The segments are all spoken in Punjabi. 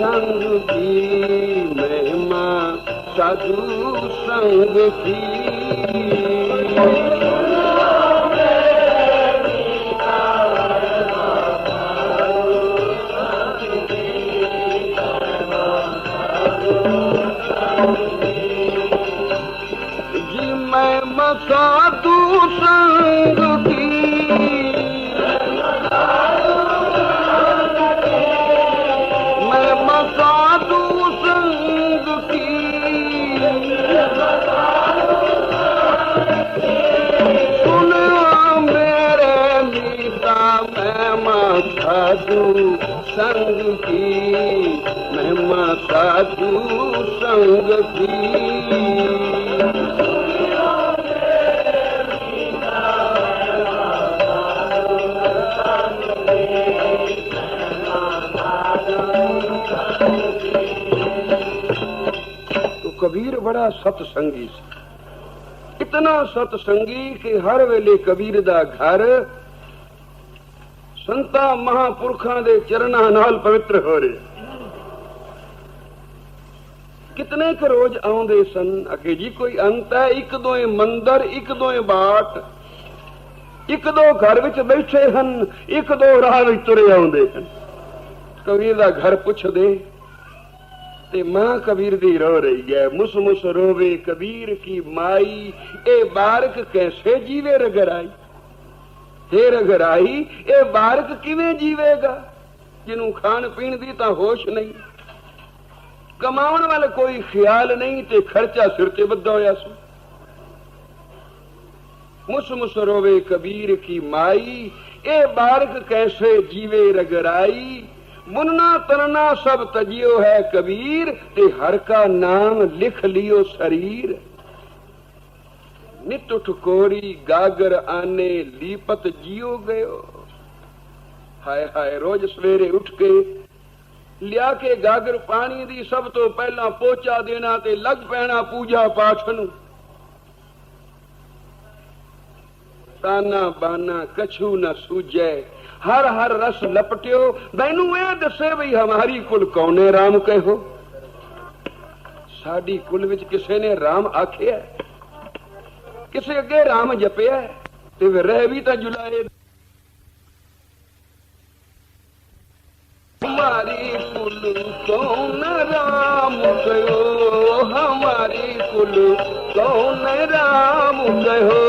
संग जी महिमा मदू संग जी Thank you. ਸਾਧੂ ਸੰਗ ਕੀ ਕਬੀਰ ਬੜਾ ਸਤ ਸੰਗੀ ਸੀ ਇਤਨਾ ਸਤ ਸੰਗੀ ਕਿ ਹਰ ਵੇਲੇ ਕਬੀਰ ਦਾ ਘਰ ਸੰਤਾ ਮਹਾਪੁਰਖਾਂ ਦੇ ਚਰਨਾਂ ਨਾਲ ਪਵਿੱਤਰ ਹੋ ਰਿਹਾ ਕਿਤਨੇ ਕੁ ਰੋਜ਼ ਆਉਂਦੇ ਸਨ? ਅਗੇ ਜੀ ਕੋਈ ਅੰਤ ਹੈ। ਇੱਕ ਦੋਏ ਮੰਦਰ, ਇੱਕ ਦੋਏ ਬਾਟ, ਇੱਕ ਦੋ ਘਰ ਵਿੱਚ ਬੈਠੇ ਹਨ, ਇੱਕ ਦੋ ਰਾਹ ਵਿੱਚ ਤੁਰੇ ਆਉਂਦੇ ਹਨ। ਕਬੀਰ ਦਾ ਘਰ ਪੁੱਛਦੇ, ਤੇ ਮਾਂ ਕਬੀਰ ਦੀ ਰੋ ਰਹੀ ਹੈ। ਮੁਸ ਮੁਸ ਰੋਵੇ, ਕਬੀਰ ਕੀ ਮਾਈ? ਇਹ ਬਾਰਕ ਕੈਸੇ ਜੀਵੇ ਰਗਰਾਈ? ਹੇ ਰਗਰਾਈ, ਇਹ ਬਾਰਕ ਕਿਵੇਂ ਜੀਵੇਗਾ? ਜਿਹਨੂੰ ਖਾਣ ਪੀਣ ਦੀ ਤਾਂ ਹੋਸ਼ ਨਹੀਂ। ਕਮਾਉਣ ਵੱਲ ਕੋਈ ਖਿਆਲ ਨਹੀਂ ਤੇ ਖਰਚਾ ਸਿਰ ਤੇ ਬੱਧਾ ਹੋਇਆ ਸੀ। ਮੁਸ ਮੁਸ ਰੋਵੇ ਕਬੀਰ ਕੀ ਮਾਈ, ਇਹ ਬਾਰਕ ਕੈਸੇ ਜੀਵੇ ਰਗਰਾਈ? ਮੁੰਨਾ ਤਨਨਾ ਸਭ ਤਜਿਓ ਹੈ ਕਬੀਰ ਤੇ ਹਰ ਕਾ ਨਾਮ ਲਿਖ ਲਿਓ ਸਰੀਰ। ਨਿਤ ਉਠ ਕੋਰੀ ਗਾਗਰ ਆਨੇ ਲੀਪਤ ਜਿਉ ਗਇਓ। ਹਾਏ ਹਾਏ ਰੋਜ਼ ਸਵੇਰੇ ਉੱਠ ਕੇ ਲਿਆ ਕੇ ਗਾਗਰ ਪਾਣੀ ਦੀ ਸਭ ਤੋਂ ਪਹਿਲਾਂ ਪੋਚਾ ਦੇਣਾ ਤੇ ਲੱਗ ਪੈਣਾ ਪੂਜਾ ਪਾਠ ਨੂੰ। ਤਾਨਾ ਬਾਨਾ ਕਛੂ ਨਾ ਸੂਝੈ, ਹਰ ਹਰ ਰਸ ਲਪਟਿਓ। ਮੈਨੂੰ ਇਹ ਦੱਸੇ ਵੀ ਹਮਾਰੀ ਕੁਲ ਕੌਣੇ RAM ਕਹਿਓ? ਸਾਡੀ ਕੁਲ ਵਿੱਚ ਕਿਸੇ ਨੇ RAM ਆਖਿਆ? ਕਿਸੇ ਅੱਗੇ RAM ਜਪਿਆ? ਤੇ ਰਹਿ ਵੀ ਤਾਂ ਜੁਲਾਏ हमारी कुल कौन राम कहो हमारी कुल कौन राम कहो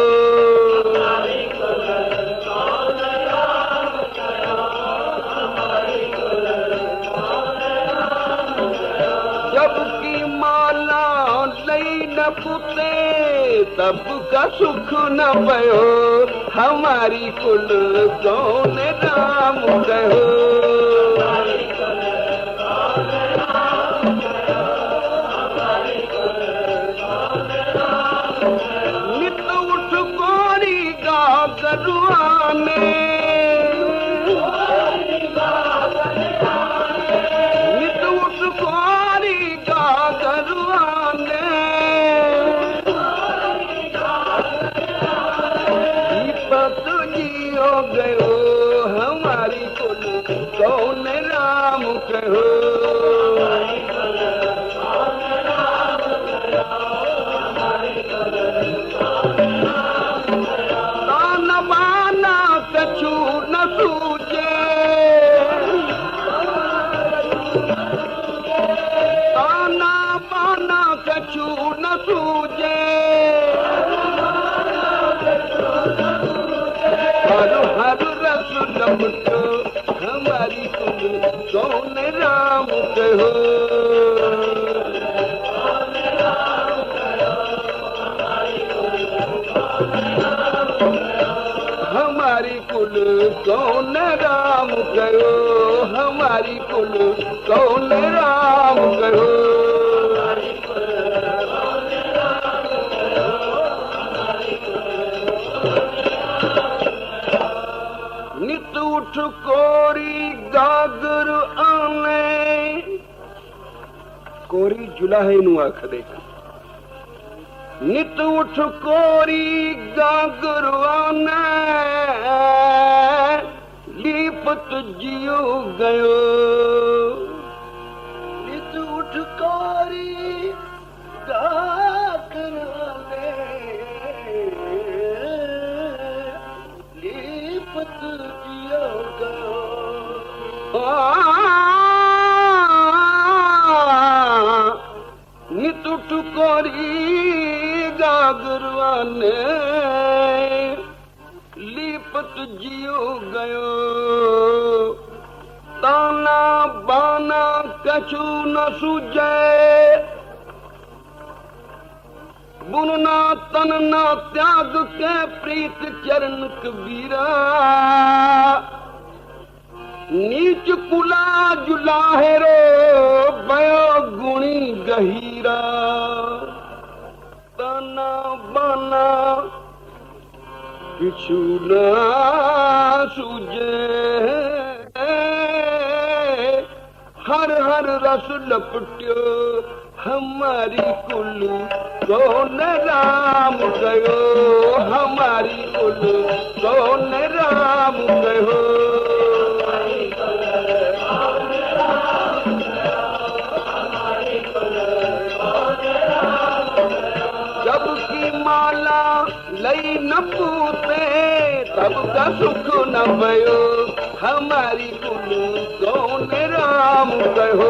जब की माला लई न पुते तब का सुख न पयो हमारी कुल कौन राम कहो दीपक जी हो गयो हमारी कुल कौन राम कहो राम कहो हमारी कुल कौन राम कुल कौन राम कहो ਉਠ ਕੋਰੀ ਗਾਗਰ ਆਨੇ ਕੋਰੀ ਜੁਲਾਹੇ ਨੂੰ ਆਖਦੇ ਨਿਤ ਉਠ ਕੋਰੀ ਗਾਗਰ ਆਨੇ ਲੀਪਤ ਜਿਉ ਗਇਓ ਨਿਤੁਟ ਕੋਰੀ ਗਾਗਰਵਾਨੇ ਲੀਪਤ ਜਿਉ ਗਇਓ। ਤਾਨਾ ਬਾਨਾ ਕਛੂ ਨ ਸੁਜੈ ਬੁਨ ਨਾ ਤਨ ਨਾ ਤਿਆਗ ਕੇ ਪ੍ਰੀਤ नीच कुला जुलाहेरो बयो गुणी गहीरा तना बना किछु ना सुजे हर हर रस लपट्यो हमारी कुल को राम कयो हमारी कुल को का सुख न भयो? हमारी कुल कौन राम कहो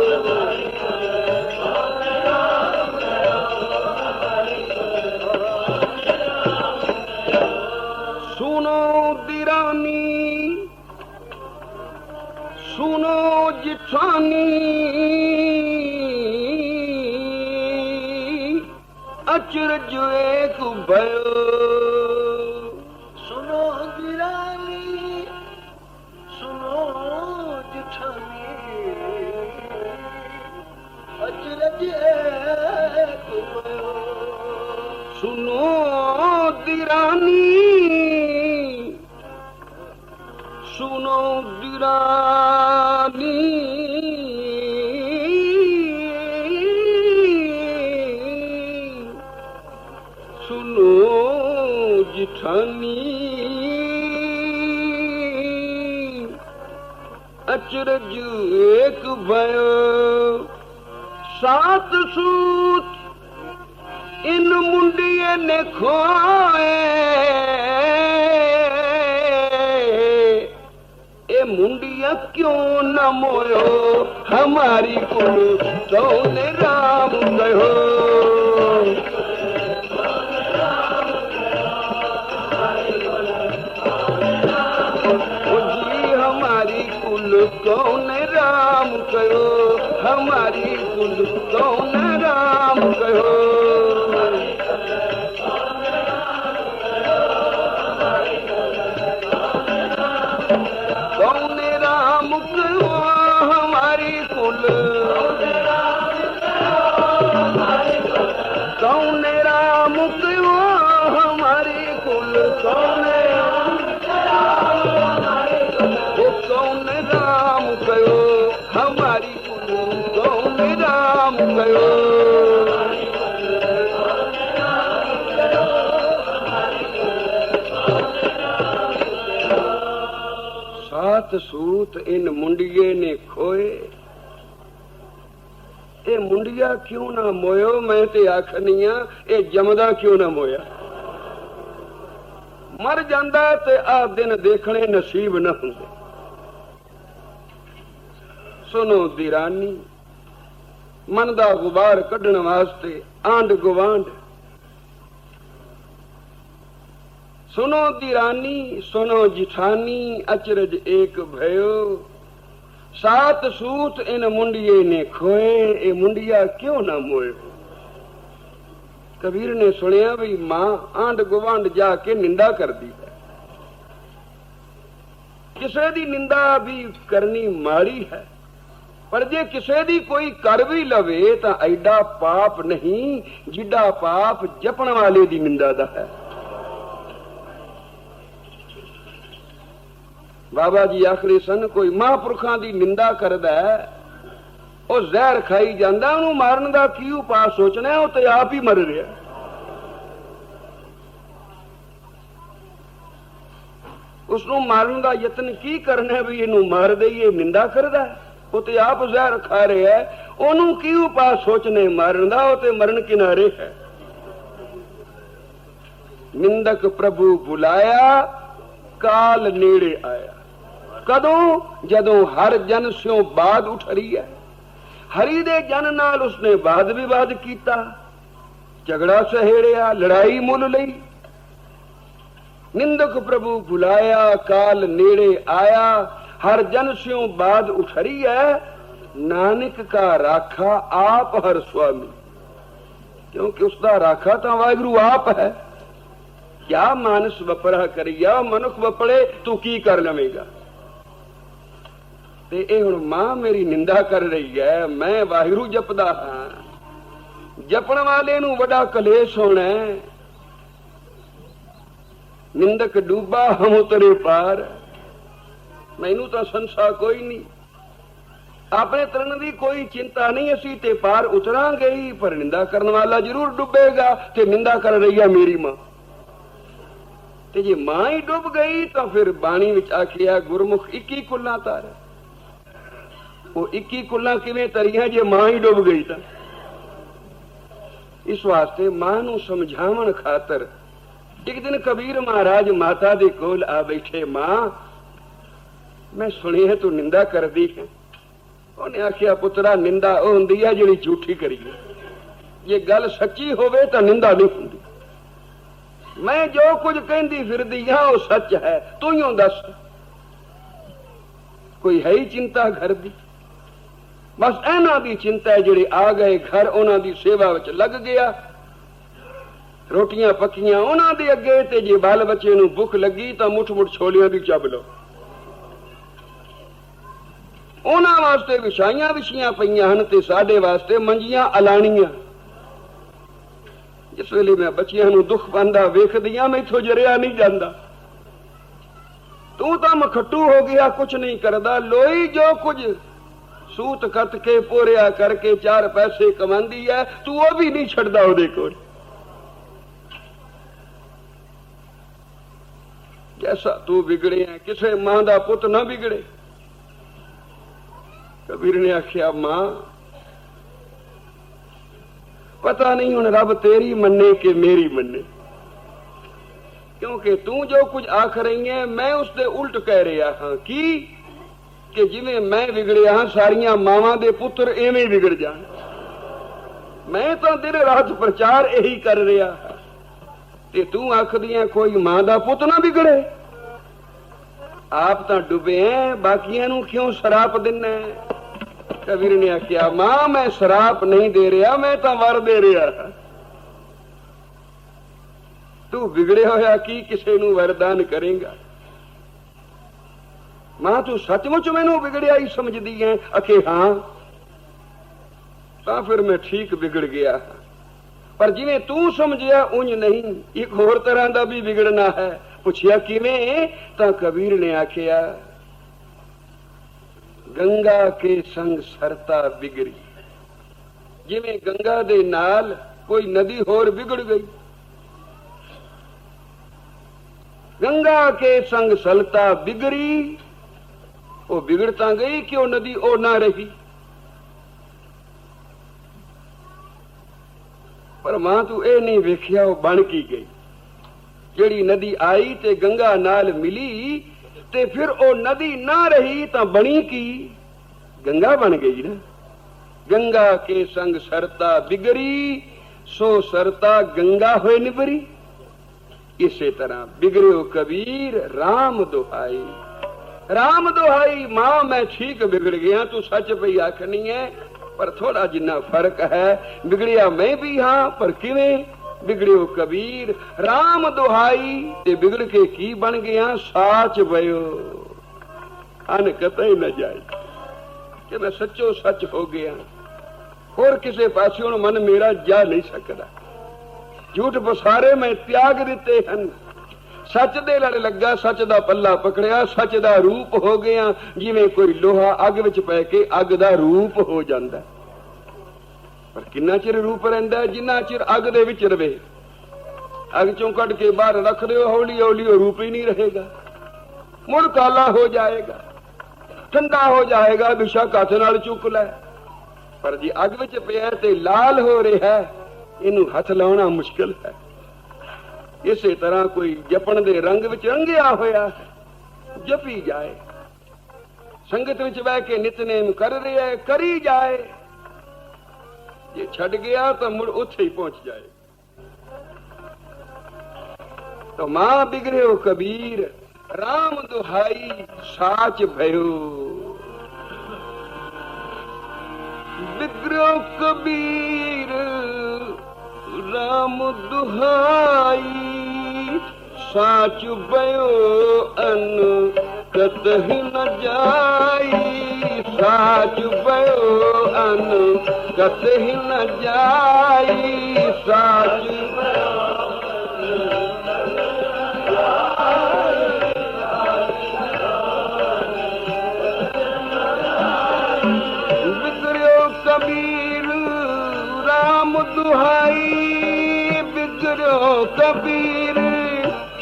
अचरज भयो सुनो सुनो दिरानी सुनो दिरानी अचरज सूत इन मुंडिए ने खोए। ए मुंडिया क्यों न मोयो? हमारी कुल कौन राम कहो कौन राम कहो हमारी कुल कौन राम कहो ਸਾਤ ਸੂਤ ਇਨ ਮੁੰਡੀਏ ਨੇ ਖੋਏ। ਇਹ ਮੁੰਡਿਆ ਕਿਉਂ ਨਾ ਮੋਇਓ? ਮੈਂ ਤੇ ਆਖਨੀਆਂ, ਇਹ ਜਮਦਾ ਕਿਉਂ ਨਾ ਮੋਇਆ? ਮਰ ਜਾਂਦਾ ਤੇ ਆ ਦਿਨ ਦੇਖਣੇ ਨਸੀਬ ਨਾ ਹੁੰਦੇ। ਸੁਨੋ ਦੀਰਾਨੀ, ਮਨ ਦਾ ਗੁਬਾਰ ਕੱਢਣ ਵਾਸਤੇ ਆਂਡ ਗਵਾਂਡ ਸੁਨੋ ਦੀਰਾਨੀ ਸੁਨੋ ਜਿਠਾਨੀ, ਅਚਰਜ ਏਕ ਭਇਓ। ਸਾਤ ਸੂਤ ਇਨ ਮੁੰਡੀਏ ਨੇ ਖੋਏ, ਇਹ ਮੁੰਡਿਆ ਕਿਉਂ ਨਾ ਮੋਏ? ਕਬੀਰ ਨੇ ਸੁਣਿਆ ਵੀ ਮਾਂ ਆਂਡ ਗਵਾਂਡ ਜਾ ਕੇ ਨਿੰਦਾ ਕਰਦੀ ਹੈ। ਕਿਸੇ ਦੀ ਨਿੰਦਾ ਵੀ ਕਰਨੀ ਮਾੜੀ ਹੈ, ਪਰ ਜੇ ਕਿਸੇ ਦੀ ਕੋਈ ਕਰ ਵੀ ਲਵੇ ਤਾਂ ਐਡਾ ਪਾਪ ਨਹੀਂ, ਜਿੱਡਾ ਪਾਪ ਜਪਣ ਵਾਲੇ ਦੀ ਨਿੰਦਾ ਦਾ ਹੈ। ਬਾਬਾ ਜੀ ਆਖਰੇ ਸਨ, ਕੋਈ ਮਹਾਂਪੁਰਖਾਂ ਦੀ ਨਿੰਦਾ ਕਰਦਾ ਉਹ ਜ਼ਹਿਰ ਖਾਈ ਜਾਂਦਾ, ਉਹਨੂੰ ਮਾਰਨ ਦਾ ਕੀ ਉਪਾਅ ਸੋਚਣਾ ਉਹ ਤੇ ਆਪ ਹੀ ਮਰ ਰਿਹਾ ਉਸ ਨੂੰ ਮਾਰਨ ਦਾ ਯਤਨ ਕੀ ਕਰਨਾ ਵੀ ਇਹਨੂੰ ਮਾਰ ਦਈਏ ਨਿੰਦਾ ਕਰਦਾ ਉਹ ਤੇ ਆਪ ਜ਼ਹਿਰ ਖਾ ਰਿਹਾ ਉਹਨੂੰ ਕੀ ਉਪਾਅ ਸੋਚਨੇ ਮਾਰਨ ਦਾ, ਉਹ ਤੇ ਮਰਨ ਕਿਨਾਰੇ ਹੈ। ਨਿੰਦਕ ਪ੍ਰਭੂ ਬੁਲਾਇਆ, ਕਾਲ ਨੇੜੇ ਆਇਆ। ਕਦੋਂ? ਜਦੋਂ ਹਰ ਜਨ ਸਿਓ ਬਾਦ ਉਠਰੀ ਹੈ ਹਰੀ ਦੇ ਜਨ ਨਾਲ ਉਸਨੇ ਬਾਦ ਵਿਵਾਦ ਕੀਤਾ। ਝਗੜਾ ਸਹੇੜਿਆ, ਲੜਾਈ ਮੁੱਲ ਲਈ। ਨਿੰਦਕ ਪ੍ਰਭੂ ਬੁਲਾਇਆ ਕਾਲ ਨੇੜੇ ਆਇਆ। ਹਰ ਜਨ ਸਿਓ ਬਾਦ ਉਠਰੀ ਹੈ ਨਾਨਕ ਕਾ ਰਾਖਾ ਆਪ ਹਰ ਸੁਆਮੀ। ਕਿਉਂਕਿ ਉਸ ਦਾ ਰਾਖਾ ਤਾਂ ਵਾਹਿਗੁਰੂ ਆਪ ਹੈ। ਕਿਆ ਮਾਨਸ ਵਪਰਾ ਕਰੀਆ, ਮਨੁੱਖ ਵਪੜੇ, ਤੂੰ ਕੀ ਕਰ ਲਵੇਂਗਾ? ਤੇ ਇਹ ਹੁਣ ਮਾਂ ਮੇਰੀ ਨਿੰਦਾ ਕਰ ਰਹੀ ਹੈ ਮੈਂ ਵਾਹਿਗੁਰੂ ਜਪਦਾ ਹਾਂ। ਜਪਣ ਵਾਲੇ ਨੂੰ ਵੱਡਾ ਕਲੇਸ਼ ਹੋਣਾ ਨਿੰਦਕ ਡੂਬਾ ਹਮ ਉਤਰੇ ਪਾਰ। ਮੈਨੂੰ ਤਾਂ ਸੰਸਾ ਕੋਈ ਨਹੀਂ ਆਪਣੇ ਤਰਨ ਦੀ ਕੋਈ ਚਿੰਤਾ ਨਹੀਂ, ਅਸੀਂ ਤੇ ਪਾਰ ਉਤਰਾਂਗੇ ਹੀ, ਪਰ ਨਿੰਦਾ ਕਰਨ ਵਾਲਾ ਜ਼ਰੂਰ ਡੁੱਬੇਗਾ ਤੇ ਨਿੰਦਾ ਕਰ ਰਹੀ ਹੈ ਮੇਰੀ ਮਾਂ। ਤੇ ਜੇ ਮਾਂ ਹੀ ਡੁੱਬ ਗਈ, ਤਾਂ ਫਿਰ ਬਾਣੀ ਵਿੱਚ ਆਖਿਆ, ਗੁਰਮੁਖ 21 ਕੁੱਲਾਂ ਤਾਰ। ਉਹ 21 ਕੁੱਲਾਂ ਕਿਵੇਂ ਤਰੀਆਂ ਜੇ ਮਾਂ ਹੀ ਡੁੱਬ ਗਈ ਤਾਂ। ਇਸ ਵਾਸਤੇ ਮਾਂ ਨੂੰ ਸਮਝਾਉਣ ਖਾਤਰ ਇੱਕ ਦਿਨ ਕਬੀਰ ਮਹਾਰਾਜ ਮਾਤਾ ਦੇ ਕੋਲ ਆ ਬੈਠੇ, ਮਾਂ, ਮੈਂ ਸੁਣਿਆ ਤੂੰ ਨਿੰਦਾ ਕਰਦੀ ਹੈ। ਉਹਨੇ ਆਖਿਆ, ਪੁੱਤਰਾ, ਨਿੰਦਾ ਉਹ ਹੁੰਦੀ ਹੈ ਜਿਹੜੀ ਝੂਠੀ ਕਰੀਏ ਜੇ ਗੱਲ ਸੱਚੀ ਹੋਵੇ ਤਾਂ ਨਿੰਦਾ ਨਹੀਂ ਹੁੰਦੀ। ਮੈਂ ਜੋ ਕੁਝ ਕਹਿੰਦੀ ਫਿਰਦੀ ਹਾਂ ਉਹ ਸੱਚ ਹੈ। ਤੂੰ ਹੀ ਦੱਸ। ਕੋਈ ਹੈ ਹੀ ਚਿੰਤਾ ਘਰ ਦੀ? ਬਸ ਇਹਨਾਂ ਦੀ ਚਿੰਤਾ ਜਿਹੜੇ ਆ ਗਏ ਘਰ ਉਹਨਾਂ ਦੀ ਸੇਵਾ ਵਿੱਚ ਲੱਗ ਗਿਆ। ਰੋਟੀਆਂ ਪੱਕੀਆਂ ਉਹਨਾਂ ਦੇ ਅੱਗੇ ਤੇ ਜੇ ਬਾਲ ਬੱਚੇ ਨੂੰ ਭੁੱਖ ਲੱਗੀ ਤਾਂ ਮੁੱਠ ਮੁੱਠ ਛੋਲੀਆਂ ਵੀ ਚੱਬ ਲਓ ਉਹਨਾਂ ਵਾਸਤੇ ਵਿਛਾਈਆਂ ਵਿਛੀਆਂ ਪਈਆਂ ਹਨ ਤੇ ਸਾਡੇ ਵਾਸਤੇ ਮੰਜੀਆਂ ਅਲਾਣੀਆਂ। ਜਿਸ ਵੇਲੇ ਮੈਂ ਬੱਚਿਆਂ ਨੂੰ ਦੁੱਖ ਪਾਉਂਦਾ ਵੇਖਦੀਆਂ ਮੈਥੋਂ ਜਰਿਆ ਨਹੀਂ ਜਾਂਦਾ। ਤੂੰ ਤਾਂ ਮਖੱਟੂ ਹੋ ਗਿਆ ਕੁਝ ਨਹੀਂ ਕਰਦਾ। ਲੋਈ ਜੋ ਕੁਝ ਸੂਤ ਕੱਤ ਕੇ ਪੋਰਿਆ ਕਰਕੇ ਚਾਰ ਪੈਸੇ ਕਮਾਉਂਦੀ ਐ, ਤੂੰ ਉਹ ਵੀ ਨਹੀਂ ਛੱਡਦਾ ਉਹਦੇ ਕੋਲ। ਜੈਸਾ ਤੂੰ ਵਿਗੜਿਆ ਕਿਸੇ ਮਾਂ ਦਾ ਪੁੱਤ ਨਾ ਵਿਗੜੇ। ਕਬੀਰ ਨੇ ਆਖਿਆ, ਮਾਂ, ਪਤਾ ਨਹੀਂ ਹੁਣ ਰੱਬ ਤੇਰੀ ਮੰਨੇ ਕਿ ਮੇਰੀ ਮੰਨੇ। ਕਿਉਂਕਿ ਤੂੰ ਜੋ ਕੁਝ ਆਖ ਰਹੀ ਹੈ ਮੈਂ ਉਸ ਦੇ ਉਲਟ ਕਹਿ ਰਿਹਾ ਹਾਂ। ਕਿ? ਕਿ ਜਿਵੇਂ ਮੈਂ ਵਿਗੜਿਆ ਹਾਂ, ਸਾਰੀਆਂ ਮਾਵਾਂ ਦੇ ਪੁੱਤਰ ਐਵੇਂ ਵਿਗੜ ਜਾਣ। ਮੈਂ ਤਾਂ ਦਿਨ ਰਾਤ ਪ੍ਰਚਾਰ ਇਹੀ ਕਰ ਰਿਹਾ ਤੇ ਤੂੰ ਆਖਦੀਆਂ, ਕੋਈ ਮਾਂ ਦਾ ਪੁੱਤ ਨਾ ਵਿਗੜੇ। ਆਪ ਤਾਂ ਡੁੱਬੇ ਐ, ਬਾਕੀਆਂ ਨੂੰ ਕਿਉਂ ਸ਼ਰਾਪ ਦਿੰਨਾ ਕਬੀਰ ਨੇ ਆਖਿਆ, ਮਾਂ, ਮੈਂ ਸ਼ਰਾਪ ਨਹੀਂ ਦੇ ਰਿਹਾ, ਮੈਂ ਤਾਂ ਵਰ ਦੇ ਰਿਹਾ ਹਾਂ। ਤੂੰ ਵਿਗੜਿਆ ਹੋਇਆ ਕੀ ਕਿਸੇ ਨੂੰ ਵਰਦਾਨ ਕਰੇਗਾ? ਮਾਂ, ਤੂੰ ਸੱਚਮੁੱਚ ਮੈਨੂੰ ਵਿਗੜਿਆ ਹੀ ਸਮਝਦੀ ਐ? ਅਖੇ ਹਾਂ। ਤਾਂ ਫਿਰ ਮੈਂ ਠੀਕ ਵਿਗੜ ਗਿਆ। ਪਰ ਜਿਵੇਂ ਤੂੰ ਸਮਝਿਆ, ਉਂਝ ਨਹੀਂ। ਇੱਕ ਹੋਰ ਤਰ੍ਹਾਂ ਦਾ ਵੀ ਵਿਗੜਨਾ ਹੈ। ਪੁੱਛਿਆ ਕਿਵੇਂ? ਤਾਂ ਕਬੀਰ ਨੇ ਆਖਿਆ, ਗੰਗਾ ਕੇ ਸੰਗ ਸਰਤਾ ਵਿਗੜੀ। ਜਿਵੇਂ ਗੰਗਾ ਦੇ ਨਾਲ ਕੋਈ ਨਦੀ ਹੋਰ ਵਿਗੜ ਗਈ। ਗੰਗਾ ਕੇ ਸੰਗ ਸਲਤਾ ਬਿਗੜੀ ਉਹ ਵਿਗੜ ਤਾਂ ਗਈ ਕਿ ਉਹ ਨਦੀ ਉਹ ਨਾ ਰਹੀ। ਪਰ ਮਾਂ ਤੂੰ ਇਹ ਨਹੀਂ ਵੇਖਿਆ ਉਹ ਬਣ ਕੀ ਗਈ। ਜਿਹੜੀ ਨਦੀ ਆਈ ਤੇ ਗੰਗਾ ਨਾਲ ਮਿਲੀ ਤੇ ਫਿਰ ਉਹ ਨਦੀ ਨਾ ਰਹੀ ਤਾਂ ਬਣੀ ਕੀ? ਗੰਗਾ ਬਣ ਗਈ ਨਾ। ਗੰਗਾ ਕੇ ਸੰਗ ਸਰਤਾ ਬਿਗਰੀ, ਸੋ ਸਰਤਾ ਗੰਗਾ ਹੋਏ ਨਿਬਰੀ ਇਸੇ ਤਰ੍ਹਾਂ ਬਿਗੜਿਓ ਕਬੀਰ RAM ਦੁਹਾਈ। ਰਾਮ ਦੁਹਾਈ, ਮਾਂ, ਮੈਂ ਠੀਕ ਵਿਗੜ ਗਿਆ। ਤੂੰ ਸੱਚ ਪਈ ਆਖਣੀ ਹੈ ਪਰ ਥੋੜਾ ਜਿੰਨਾ ਫ਼ਰਕ ਹੈ, ਵਿਗੜਿਆ ਮੈਂ ਵੀ ਹਾਂ, ਪਰ ਕਿਵੇਂ? ਵਿਗੜਿਓ ਕਬੀਰ RAM ਦੁਹਾਈ ਤੇ ਵਿਗੜ ਕੇ ਕੀ ਬਣ ਗਿਆ? ਸਾਚ ਬਇਓ। ਅਨ ਕਤਈ ਨਾ ਜਾਏ। ਕਿ ਮੈਂ ਸੱਚੋ ਸੱਚ ਹੋ ਗਿਆ। ਹੋਰ ਕਿਸੇ ਪਾਸੇ ਹੁਣ ਮਨ ਮੇਰਾ ਜਾ ਨਹੀਂ ਸਕਦਾ। ਝੂਠ ਬਸਾਰੇ ਮੈਂ ਤਿਆਗ ਦਿੱਤੇ ਹਨ। ਸੱਚ ਦੇ ਲੜ ਲੱਗਾ, ਸੱਚ ਦਾ ਪੱਲਾ ਪਕੜਿਆ, ਸੱਚ ਦਾ ਰੂਪ ਹੋ ਗਿਆ। ਜਿਵੇਂ ਕੋਈ ਲੋਹਾ ਅੱਗ ਵਿੱਚ ਪੈ ਕੇ ਅੱਗ ਦਾ ਰੂਪ ਹੋ ਜਾਂਦਾ ਪਰ ਕਿੰਨਾ ਚਿਰ ਰੂਪ ਰਹਿੰਦਾ ਜਿੰਨਾ ਚਿਰ ਅੱਗ ਦੇ ਵਿੱਚ ਰਵੇ। ਅੱਗ ਚੋਂ ਕੱਢ ਕੇ ਬਾਹਰ ਰੱਖ ਦਿਓ ਹੌਲੀ ਹੌਲੀ ਉਹ ਰੂਪ ਹੀ ਨਹੀਂ ਰਹੇਗਾ। ਮੁੜ ਕਾਲਾ ਹੋ ਜਾਏਗਾ, ਠੰਡਾ ਹੋ ਜਾਏਗਾ ਬਿਸ਼ੱਕ ਹੱਥ ਨਾਲ ਚੁੱਕ ਲੈ। ਪਰ ਜੇ ਅੱਗ ਵਿੱਚ ਪਿਆ ਤੇ ਲਾਲ ਹੋ ਰਿਹਾ ਇਹਨੂੰ ਹੱਥ ਲਾਉਣਾ ਮੁਸ਼ਕਲ ਹੈ। ਇਸੇ ਤਰ੍ਹਾਂ ਕੋਈ ਜਪਣ ਦੇ ਰੰਗ ਵਿੱਚ ਰੰਗਿਆ ਹੋਇਆ ਜਪੀ ਜਾਏ। ਸੰਗਤ ਵਿੱਚ ਬਹਿ ਕੇ ਨਿਤਨੇਮ ਕਰ ਰਿਹਾ ਹੈ, ਕਰੀ ਜਾਏ। ਜੇ ਛੱਡ ਗਿਆ ਤਾਂ ਮੁੜ ਉੱਥੇ ਹੀ ਪਹੁੰਚ ਜਾਏ। ਤਾਂ ਮਾਂ ਬਿਗੜਿਓ ਕਬੀਰ RAM ਦੁਹਾਈ ਸਾਚ ਭਇਓ। ਬਿਗੜਿਓ ਕਬੀਰ राम दुहाई साच बयो अन कत न जाई साच बयो अन कत न जाई साच विकरियो कबीर राम दुहाई कबीर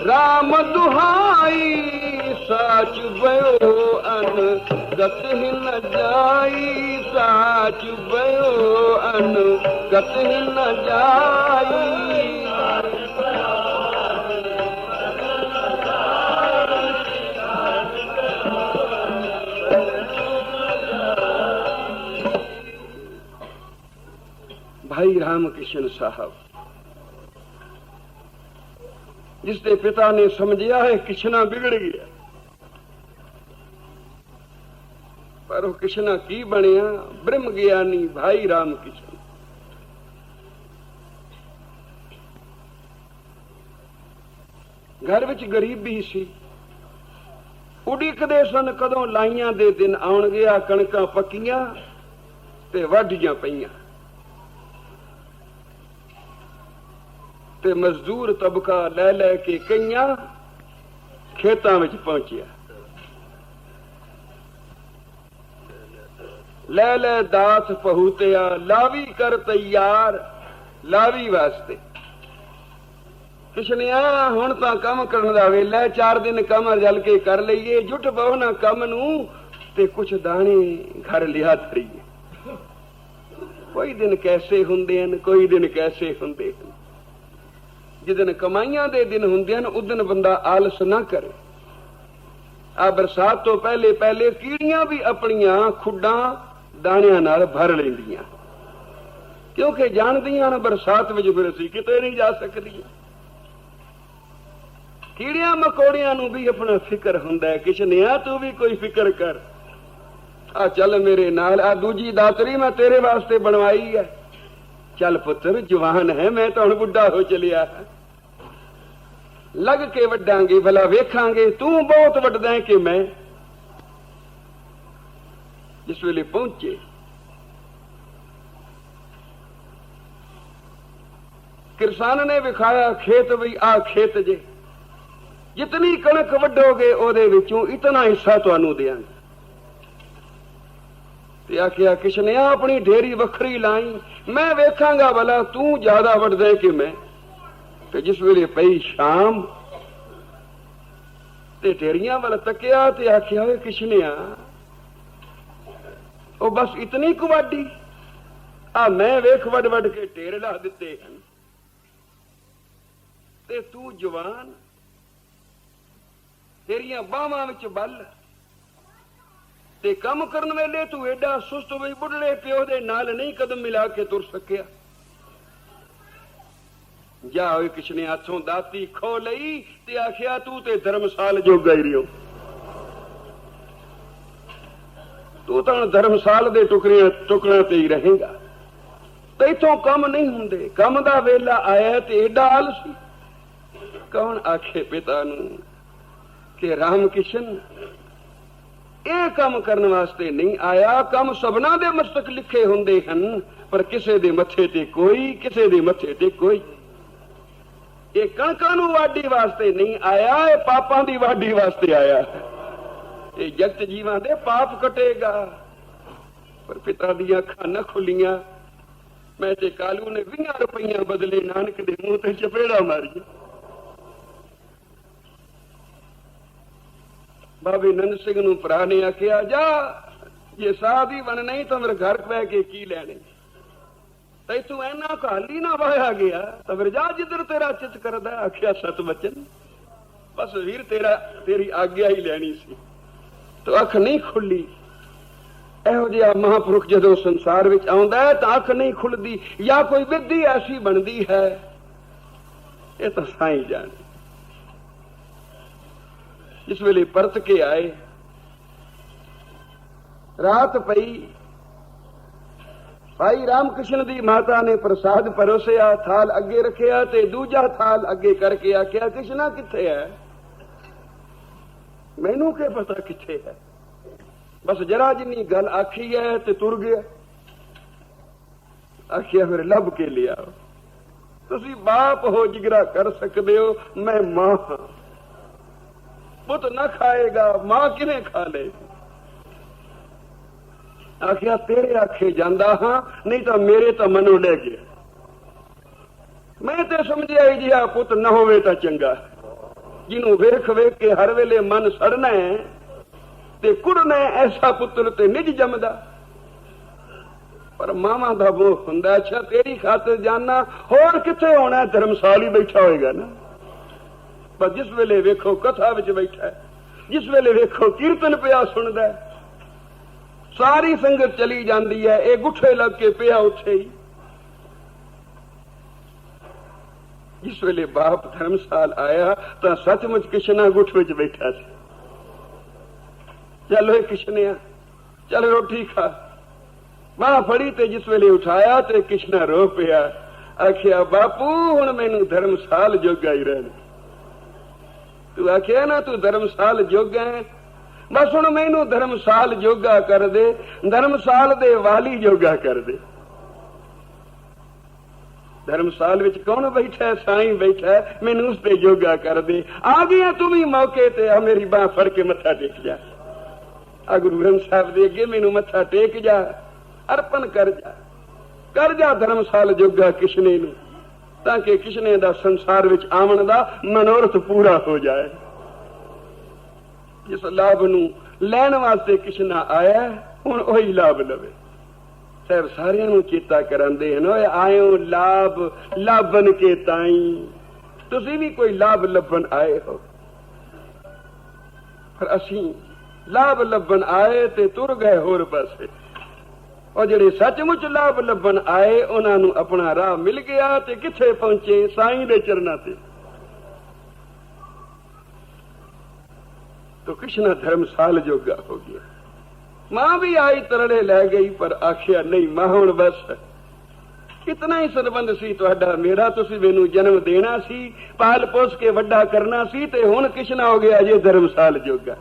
राम दुहाई साच वयो अन गत सचु वयो अन भाई राम कृष्ण साहब ਰਾਮਕ੍ਰਿਸ਼ਨ ਦੇ ਪਿਤਾ ਨੇ ਸਮਝਿਆ ਹੈ ਕਿਸ਼ਨਾ ਵਿਗੜ ਗਿਆ। ਪਰ ਉਹ ਕਿਸ਼ਨਾ ਕੀ ਬਣਿਆ? ਬ੍ਰਹਮ ਗਿਆਨੀ ਭਾਈ ਰਾਮ ਕਿਸ਼ਨ ਘਰ ਵਿੱਚ ਗਰੀਬੀ ਸੀ। ਉਡੀਕਦੇ ਸਨ ਕਦੋਂ ਲਾਈਆਂ ਦੇ ਦਿਨ ਆਉਣਗੇ ਆ ਕਣਕਾਂ ਪੱਕੀਆਂ ਤੇ ਵੱਢੀਆਂ ਪਈਆਂ। ਤੇ ਮਜ਼ਦੂਰ ਤਬਕਾ ਲੈ ਲੈ ਕੇ ਕਈਆਂ ਖੇਤਾਂ ਵਿੱਚ ਪਹੁੰਚਿਆ। ਲੈ ਲੈ ਦਾਸ ਪਹੂਤਿਆ ਲਾਵੀ ਕਰ ਤਿਆਰ, ਲਾਵੀ ਵਾਸਤੇ। ਕਿਸ਼ਨਿਆ, ਹੁਣ ਤਾਂ ਕੰਮ ਕਰਨ ਦਾ ਵੇਲਾ ਚਾਰ ਦਿਨ ਕੰਮ ਰਲ ਕੇ ਕਰ ਲਈਏ, ਜੁੱਟ ਬਹੁ ਨਾ ਕੰਮ ਨੂੰ ਤੇ ਕੁਛ ਦਾਣੇ ਘਰ ਲਿਆ ਧਰੀਏ। ਕੋਈ ਦਿਨ ਕੈਸੇ ਹੁੰਦੇ ਹਨ, ਕੋਈ ਦਿਨ ਕੈਸੇ ਹੁੰਦੇ ਹਨ। ਜਿਦਨ ਕਮਾਈਆਂ ਦੇ ਦਿਨ ਹੁੰਦੇ ਹਨ ਉਦਨ ਬੰਦਾ ਆਲਸ ਨਾ ਕਰੇ। ਆ ਬਰਸਾਤ ਤੋਂ ਪਹਿਲੇ ਪਹਿਲੇ ਕੀੜੀਆਂ ਵੀ ਆਪਣੀਆਂ ਖੁੱਡਾਂ ਦਾਣਿਆਂ ਨਾਲ ਭਰ ਲੈਂਦੀਆਂ। ਕਿਉਂਕਿ ਜਾਣਦੀਆਂ ਨੇ ਬਰਸਾਤ ਵਿੱਚ ਫਿਰ ਅਸੀਂ ਕਿਤੇ ਨਹੀਂ ਜਾ ਸਕਦੀਆਂ। ਕੀੜੀਆਂ ਮਕੌੜਿਆਂ ਨੂੰ ਵੀ ਆਪਣਾ ਫਿਕਰ ਹੁੰਦਾ ਹੈ। ਕਿਛ ਨਿਆ ਤੂੰ ਵੀ ਕੋਈ ਫਿਕਰ ਕਰ। ਆ ਚੱਲ ਮੇਰੇ ਨਾਲ, ਆ ਦੂਜੀ ਦਾਤਰੀ ਮੈਂ ਤੇਰੇ ਵਾਸਤੇ ਬਣਵਾਈ ਹੈ। ਚੱਲ ਪੁੱਤਰ, ਜਵਾਨ ਹੈ, ਮੈਂ ਤਾਂ ਹੁਣ ਬੁੱਢਾ ਹੋ ਚਲਿਆ ਹਾਂ। ਲੱਗ ਕੇ ਵੱਡਾਂਗੇ, ਭਲਾ ਵੇਖਾਂਗੇ। ਤੂੰ ਬਹੁਤ ਵੱਡਦਾ ਹੈ ਕਿ ਮੈਂ ਜਿਸ ਵੇਲੇ ਪਹੁੰਚੇ। ਕਿਸਾਨ ਨੇ ਵਿਖਾਇਆ, ਖੇਤ ਵੀ ਆ ਖੇਤ ਜੇ। ਜਿਤਨੀ ਕਣਕ ਵੱਢੋਗੇ, ਉਹਦੇ ਵਿੱਚੋਂ ਇਤਨਾ ਹਿੱਸਾ ਤੁਹਾਨੂੰ ਦਿਆਂਗੇ। ਤੇ ਆਖਿਆ ਕਿਸ਼ਨੇ ਆ ਆਪਣੀ ਢੇਰੀ ਵੱਖਰੀ ਲਾਈ? ਮੈਂ ਵੇਖਾਂਗਾ, ਭਲਾ ਤੂੰ ਜ਼ਿਆਦਾ ਵੱਢਦਾ ਕਿ ਮੈਂ? ਤੇ ਜਿਸ ਵੇਲੇ ਪਈ ਸ਼ਾਮ, ਤੇ ਢੇਰੀਆਂ ਵੱਲ ਤੱਕਿਆ ਤੇ ਆਖਿਆ ਓਏ ਕਿਸ਼ਨਿਆ ਉਹ ਬਸ ਇਤਨੀ ਕੁ ਆ ਮੈਂ ਵੇਖ ਵੱਡ ਵੱਡ ਕੇ ਢੇਰ ਲਾ ਦਿੱਤੇ ਹਨ। ਤੇ ਤੂੰ ਜਵਾਨ, ਤੇਰੀਆਂ ਬਾਹਾਂ ਵਿੱਚ ਬਲ। ਤੇ ਕੰਮ ਕਰਨ ਵੇਲੇ ਤੂੰ ਐਡਾ ਸੁਸਤ ਹੋਈ ਬੁੱਢੜੇ ਪਿਓ ਦੇ ਨਾਲ ਨਹੀਂ ਕਦਮ ਮਿਲਾ ਕੇ ਤੁਰ ਸਕਿਆ। ਜਾ ਹੋਏ ਕਿਸ ਨੇ ਹੱਥੋਂ ਦਾਤੀ ਖੋ ਲਈ ਤੇ ਆਖਿਆ, ਤੂੰ ਤੇ ਧਰਮਸਾਲ ਜੋਗਾ ਹੀ ਰਿਓ ਤੂੰ ਤਾਂ ਧਰਮਸਾਲ ਦੇ ਟੁਕੜਿਆਂ ਟੁਕੜਿਆਂ ਤੇ ਹੀ ਰਹੇਗਾ। ਤੇ ਤੈਥੋਂ ਕੰਮ ਨਹੀਂ ਹੁੰਦੇ। ਕੰਮ ਦਾ ਵੇਲਾ ਆਇਆ ਤੇ ਏਡਾ ਆਲਸੀ। ਕੌਣ ਆਖੇ ਪਿਤਾ ਨੂੰ ਕਿ ਰਾਮ ਕਿਸ਼ਨ, ਇਹ ਕੰਮ ਕਰਨ ਵਾਸਤੇ ਨਹੀਂ ਆਇਆ? ਕੰਮ ਸਭਨਾ ਦੇ ਮਸਤਕ ਲਿਖੇ ਹੁੰਦੇ ਹਨ, ਪਰ ਕਿਸੇ ਦੇ ਮੱਥੇ ਤੇ ਕੋਈ, ਕਿਸੇ ਦੇ ਮੱਥੇ ਤੇ ਕੋਈ। ਇਹ ਕਣਕਾਂ ਨੂੰ ਵਾਢੀ ਵਾਸਤੇ ਨਹੀਂ ਆਇਆ, ਇਹ ਪਾਪਾਂ ਦੀ ਵਾਢੀ ਵਾਸਤੇ ਆਇਆ। ਇਹ ਜਗਤ ਜੀਵਾਂ ਦੇ ਪਾਪ ਕਟੇਗਾ। ਪਰ ਪਿਤਾ ਦੀਆਂ ਅੱਖਾਂ ਨਾ ਖੁੱਲੀਆਂ। ਮੈਂ ਤੇ ਕਾਲੂ ਨੇ 20 ਰੁਪਈਆ ਬਦਲੇ ਨਾਨਕ ਦੇ ਮੂੰਹ ਤੇ ਚਪੇੜਾ ਮਾਰੀ ਬਾਬੇ ਨੰਦ ਸਿੰਘ ਨੂੰ ਭਰਾ ਨੇ ਆਖਿਆ, ਜਾ, ਜੇ ਹੀ ਬਣ ਨਹੀਂ ਤਾਂ ਮੇਰੇ ਘਰ ਬਹਿ ਕੇ ਕੀ ਲੈਣੇ? ਤੈ ਐਨਾ ਕਾਲੀ ਨਾ ਵਾਇਆ ਗਿਆ ਤਾਂ ਜਾ ਜਿੱਧਰ ਤੇਰਾ ਚਿੱਤ ਕਰਦਾ, ਆਖਿਆ ਸਤ ਬਚਨ ਬਸ ਵੀਰ, ਤੇਰਾ, ਤੇਰੀ ਆਗਿਆ ਹੀ ਲੈਣੀ ਸੀ। ਤੋ ਅੱਖ ਨਹੀਂ ਖੁੱਲੀ। ਇਹੋ ਜਿਹਾ ਮਹਾਪੁਰਖ ਜਦੋਂ ਸੰਸਾਰ ਵਿੱਚ ਆਉਂਦਾ ਹੈ, ਤਾਂ ਅੱਖ ਨਹੀਂ ਖੁੱਲਦੀ, ਜਾਂ ਕੋਈ ਵਿਧੀ ਐਸੀ ਬਣਦੀ ਹੈ, ਇਹ ਤਾਂ ਸਾਈਂ ਜਾਣੇ। ਜਿਸ ਵੇਲੇ ਪਰਤ ਕੇ ਆਏ, ਰਾਤ ਪਈ ਭਾਈ ਰਾਮਕ੍ਰਿਸ਼ਨ ਦੀ ਮਾਤਾ ਨੇ ਪ੍ਰਸਾਦ ਪਰੋਸਿਆ, ਥਾਲ ਅੱਗੇ ਰੱਖਿਆ ਤੇ ਦੂਜਾ ਥਾਲ ਅੱਗੇ ਕਰਕੇ ਆਖਿਆ, ਕ੍ਰਿਸ਼ਨਾ ਕਿੱਥੇ ਹੈ ਮੈਨੂੰ ਕੀ ਪਤਾ ਕਿੱਥੇ ਹੈ ਬਸ ਜਰਾ ਜਿੰਨੀ ਗੱਲ ਆਖੀ ਹੈ ਤੇ ਤੁਰ ਗਿਆ। ਆਖਿਆ ਫਿਰ ਲੱਭ ਕੇ ਲਿਆ ਤੁਸੀਂ ਬਾਪ ਹੋ ਜਿਗਰਾ ਕਰ ਸਕਦੇ ਹੋ, ਮੈਂ ਮਾਂ ਹਾਂ। ਪੁੱਤ ਨਾ ਖਾਏਗਾ, ਮਾਂ ਕਿਵੇਂ ਖਾ ਲੇ ਆਖਿਆ ਤੇਰੇ ਆਖੇ ਜਾਂਦਾ ਹਾਂ, ਨਹੀਂ ਤਾਂ ਮੇਰੇ ਤਾਂ ਮਨੋਂ ਲੈ ਗਿਆ। ਮੈਂ ਤੇ ਸਮਝਿਆ ਜੀ ਜਿਹਾ ਪੁੱਤ ਨਾ ਹੋਵੇ ਤਾਂ ਚੰਗਾ। ਜਿਹਨੂੰ ਵੇਖ ਵੇਖ ਕੇ ਹਰ ਵੇਲੇ ਮਨ ਸੜਨਾ ਹੈ, ਤੇ ਕੁੜਨਾ ਐਸਾ ਪੁੱਤਰ ਤੇ ਨਿਜ ਜੰਮਦਾ। ਪਰ ਮਾਵਾ ਦਾ ਮੋਹ ਹੁੰਦਾ, ਅੱਛਾ, ਤੇਰੀ ਖਾਤਰ ਜਾਨਾ, ਹੋਰ ਕਿੱਥੇ ਹੋਣਾ, ਧਰਮਸਾਲ ਹੀ ਬੈਠਾ ਹੋਏਗਾ ਨਾ। ਪਰ ਜਿਸ ਵੇਲੇ ਵੇਖੋ ਕਥਾ ਵਿੱਚ ਬੈਠਾ ਜਿਸ ਵੇਲੇ ਵੇਖੋ ਕੀਰਤਨ ਪਿਆ ਸੁਣਦਾ ਹੈ ਸਾਰੀ ਸੰਗਤ ਚਲੀ ਜਾਂਦੀ ਹੈ, ਇਹ ਗੁੱਠੇ ਲੱਗ ਕੇ ਪਿਆ ਉੱਥੇ ਹੀ। ਜਿਸ ਵੇਲੇ ਬਾਪ ਧਰਮਸਾਲ ਆਇਆ, ਤਾਂ ਸੱਚਮੁੱਚ ਕਿਸ਼ਨਾ ਗੁੱਠ ਵਿੱਚ ਬੈਠਾ ਸੀ। ਚਲੋ ਇਹ ਕਿਸ਼ਨਿਆ, ਚਲ ਰੋਟੀ ਖਾ। ਮਾਂ ਫੜੀ ਤੇ ਜਿਸ ਵੇਲੇ ਉਠਾਇਆ ਤੇ ਕਿਸ਼ਨਾ ਰੋ ਪਿਆ, ਆਖਿਆ, ਬਾਪੂ, ਹੁਣ ਮੈਨੂੰ ਧਰਮਸਾਲ ਜੋਗਾ ਹੀ ਰਹਿਣ ਤੂੰ ਆਖਿਆ ਨਾ, ਤੂੰ ਧਰਮਸਾਲ ਜੋਗਾ ਹੈ ਬਸ ਹੁਣ ਮੈਨੂੰ, ਧਰਮਸਾਲ ਜੋਗਾ ਕਰ ਦੇ ਧਰਮਸਾਲ ਦੇ ਵਾਲੀ ਜੋਗਾ ਕਰ ਦੇ ਧਰਮਸਾਲ ਵਿੱਚ ਕੌਣ ਬੈਠਾ ਸਾਈਂ ਬੈਠਾ ਮੈਨੂੰ ਉਸ ਤੇ ਜੋਗਾ ਕਰ ਦੇ ਆ ਗਿਆ ਤੂੰ ਵੀ ਮੌਕੇ ਤੇ, ਆ ਮੇਰੀ ਬਾਹ ਫੜ ਕੇ ਮੱਥਾ ਟੇਕ ਜਾ। ਆ ਗੁਰੂ ਗ੍ਰੰਥ ਸਾਹਿਬ ਦੇ ਅੱਗੇ ਮੈਨੂੰ ਮੱਥਾ ਟੇਕ ਜਾ, ਅਰਪਣ ਕਰ ਜਾ। ਕਰ ਜਾ ਧਰਮਸਾਲ ਜੋਗਾ ਕਿਸ਼ਨੇ ਨੂੰ, ਤਾਂ ਕਿ ਕਿਸ਼ਨੇ ਦਾ ਸੰਸਾਰ ਵਿੱਚ ਆਉਣ ਦਾ ਮਨੋਰਥ ਪੂਰਾ ਹੋ ਜਾਏ। ਜਿਸ ਲਾਭ ਨੂੰ ਲੈਣ ਵਾਸਤੇ ਕਿਸ਼ਨਾ ਆਇਆ, ਹੁਣ ਉਹੀ ਲਾਭ ਲਵੇ। ਸਾਹਿਬ ਸਾਰਿਆਂ ਨੂੰ ਚੇਤਾ ਕਰਾਂਦੇ ਹਨ, ਓਏ ਆਇਓ ਲਾਭ ਲਾਭਨ ਕੇ ਤਾਈ। ਤੁਸੀਂ ਵੀ ਕੋਈ ਲਾਭ ਲੱਭਣ ਆਏ ਹੋ। ਪਰ ਅਸੀਂ ਲਾਭ ਲੱਭਣ ਆਏ ਤੇ ਤੁਰ ਗਏ ਹੋਰ ਪਾਸੇ। ਉਹ ਜਿਹੜੇ ਸੱਚਮੁੱਚ ਲਾਭ ਲੱਭਣ ਆਏ, ਉਹਨਾਂ ਨੂੰ ਆਪਣਾ ਰਾਹ ਮਿਲ ਗਿਆ ਤੇ ਕਿੱਥੇ ਪਹੁੰਚੇ? ਸਾਈਂ ਦੇ ਚਰਨਾਂ ਤੇ। तो कृष्ण धर्मसाल जोगा हो गया मां भी आई तरड़े ਲੈ ਗਈ ਪਰ ਆਖਿਆ ਨਹੀਂ ਮਾਂ ਹੁਣ ਬਸ ਕਿਤਨਾ ਹੀ ਸੰਬੰਧ ਸੀ ਤੁਹਾਡਾ ਮੇਰਾ ਤੁਸੀਂ ਮੈਨੂੰ ਜਨਮ ਦੇਣਾ ਸੀ ਪਾਲ ਪੋਸ ਕੇ ਵੱਡਾ ਕਰਨਾ ਸੀ ਤੇ ਹੁਣ ਕਿਸ਼ਨਾ ਹੋ ਗਿਆ ਜੇ ਧਰਮਸਾਲ ਜੋਗਾ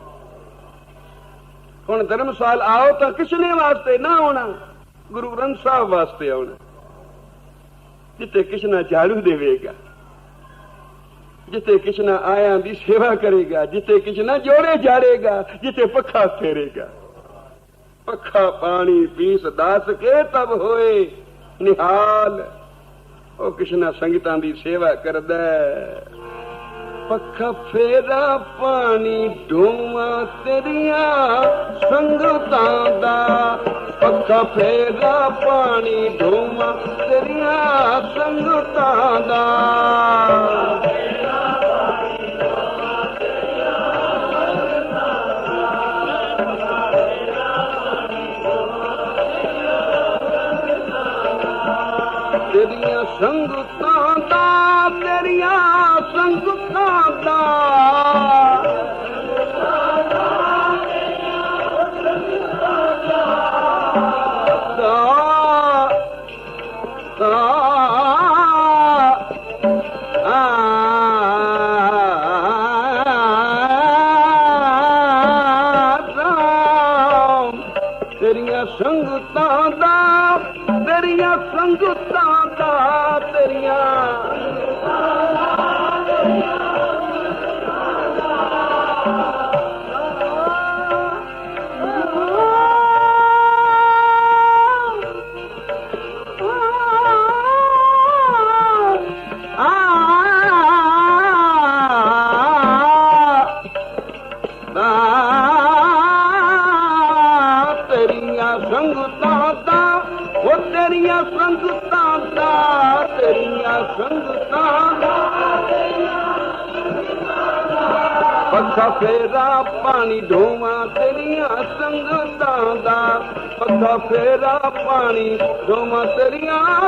ਹੁਣ ਧਰਮਸਾਲ ਆਓ ਤਾਂ ਕਿਸ਼ਨੇ ਵਾਸਤੇ ਨਾ ਆਉਣਾ ਗੁਰੂ ਗ੍ਰੰਥ ਸਾਹਿਬ ਵਾਸਤੇ ਆਉਣਾ ਜਿੱਤੇ ਕਿਸ਼ਨਾ ਝਾੜੂ ਦੇਵੇਗਾ ਜਿੱਥੇ ਕਿਸ਼ਨਾ ਆਇਆਂ ਦੀ ਸੇਵਾ ਕਰੇਗਾ, ਜਿੱਥੇ ਕਿਸ਼ਨਾ ਜੋੜੇ ਜਾੜੇਗਾ, ਜਿੱਥੇ ਪੱਖਾ ਫੇਰੇਗਾ। ਪੱਖਾ ਪਾਣੀ ਪੀਸ ਦਾਸ ਕੇ ਤਬ ਹੋਏ, ਨਿਹਾਲ। ਉਹ ਕਿਸ਼ਨਾ ਸੰਗਤਾਂ ਦੀ ਸੇਵਾ ਕਰਦਾ ਪੱਖਾ ਫੇਰਾ ਪਾਣੀ ਢੋਵਾਂ ਤੇਰੀਆਂ ਸੰਗਤਾਂ ਦਾ। ਪੱਖਾ ਫੇਰਾ ਪਾਣੀ ਢੋਵਾਂ ਤੇਰੀਆਂ ਸੰਗਤਾਂ ਦਾ। ਸੰਗਤਾਂ ਦਾ ਪੱਖਾ